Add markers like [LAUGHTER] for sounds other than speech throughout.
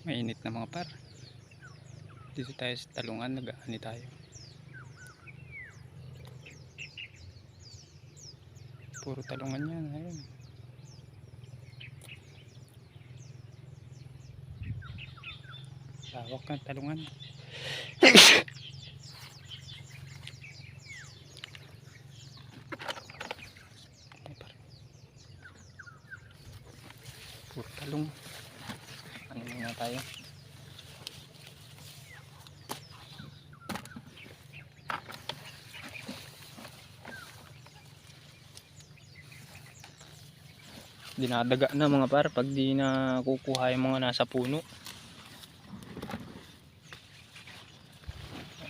mainit na mga par. Dito tayo sa talungan nag-aani tayo. Puro talungan yan ayun. Lawak ng talungan. [COUGHS] Puro talong muna tayo. Dinadaga na mga par pag di na kukuha yung mga nasa puno.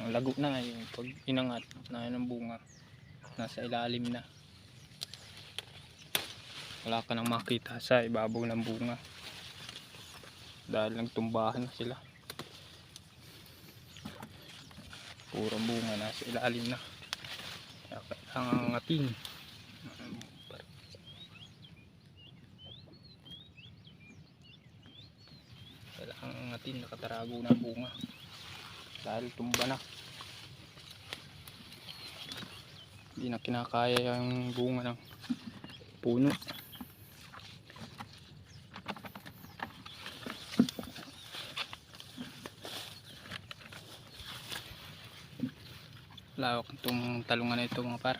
Ang lago na yung pag inangat na yun ang bunga. Nasa ilalim na. Wala ka nang makita sa ibabaw ng bunga dahil nagtumbahan na sila. Purong bunga nasa ilalim na. Kaya kailangan angatin kailangan angatin nakatarago na bunga. Dahil tumba na. Hindi na kinakaya yung bunga ng puno lawak itong talungan na ito mga par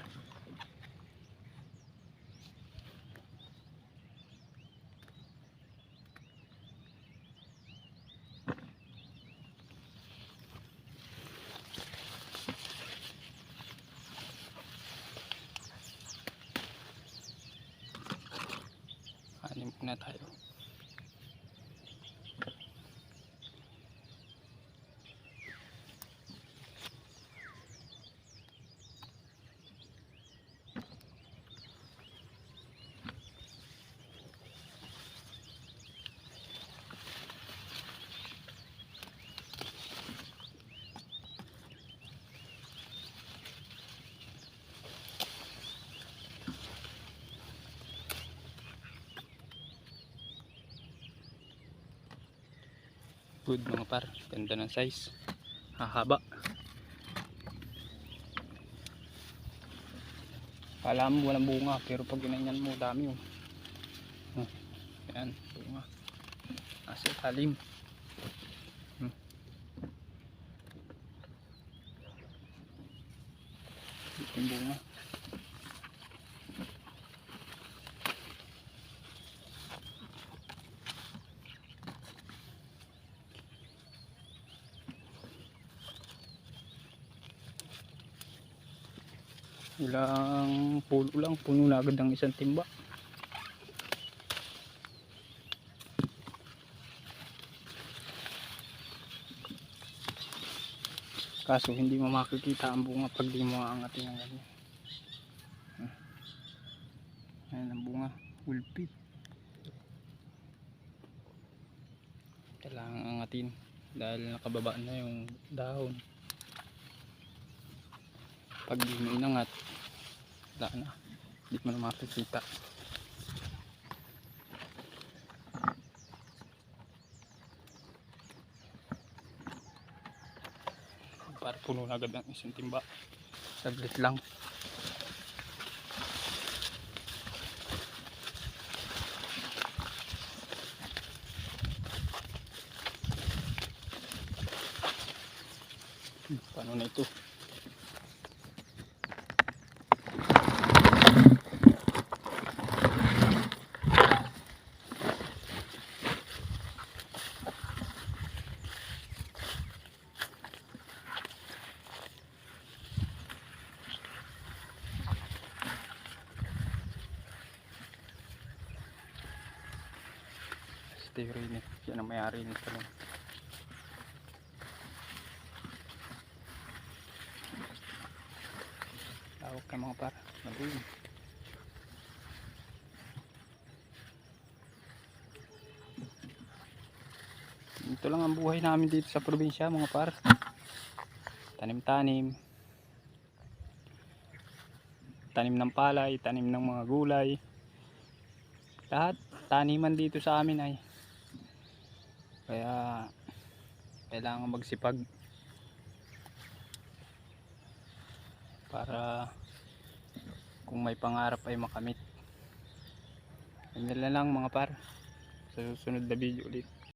Anim muna tayo. Good mga par. Ganda ng size. Hahaba. Kala mo walang bunga pero pag ginanyan mo dami oh. Hmm. Ayan, bunga. Nasa ilalim. Hmm. Yung bunga. Ilang puno lang, puno na agad ang isang timba. Kaso hindi mo makikita ang bunga pag di mo aangatin ang ganyan. Hmm. Ayan ang bunga, ulpi. Kailangan angatin dahil nakababa na yung dahon. Pag di mo inangat, wala na. Hindi mo na makikita. Para puno na agad ang isang timba. Saglit lang. Paano na ito? Styrofoam eh. Yan ang may-ari nito. Tawag ka mga par. Mabuhin. Ito lang ang buhay namin dito sa probinsya mga par. Tanim-tanim. Tanim ng palay, tanim ng mga gulay. Lahat taniman dito sa amin ay Kaya kailangan magsipag para kung may pangarap ay makamit. Na lang mga par. Sa susunod na video ulit.